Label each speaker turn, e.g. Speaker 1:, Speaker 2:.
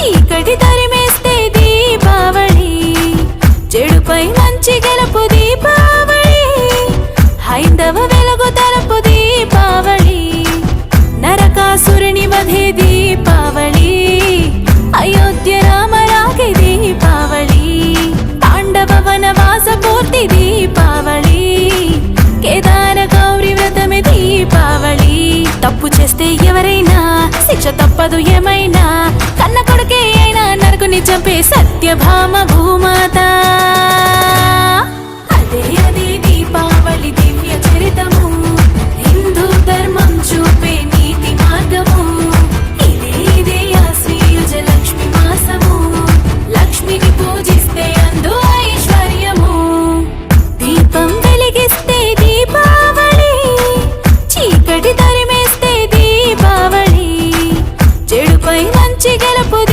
Speaker 1: చీకటి తరిమేస్తే దీపావళి. చెడుపై మంచి గెలుపు దీపావళి. హైందవ వెలుగు తరపు దీపావళి. నరకాసురుని వధే దీపావళి. అయోధ్య రామరాగి దీపావళి. పాండవ వనవాస పూర్తి దీపావళి. కేదార గౌరి వ్రతమే దీపావళి. తప్పు చేస్తే ఎవరైనా శిక్ష తప్పదు ఏమైనా. భామ భూమాత అదే అది దీపావళి దివ్య చరితము. హిందూ ధర్మం చూపే నీతి మార్గము. ఇదే లక్ష్మి మాసము. లక్ష్మిని పూజిస్తే అందు ఐశ్వర్యము. దీపం వెలిగిస్తే దీపావళి. చీకటి తరిమేస్తే దీపావళి. చెడుపై మంచి గెలుపు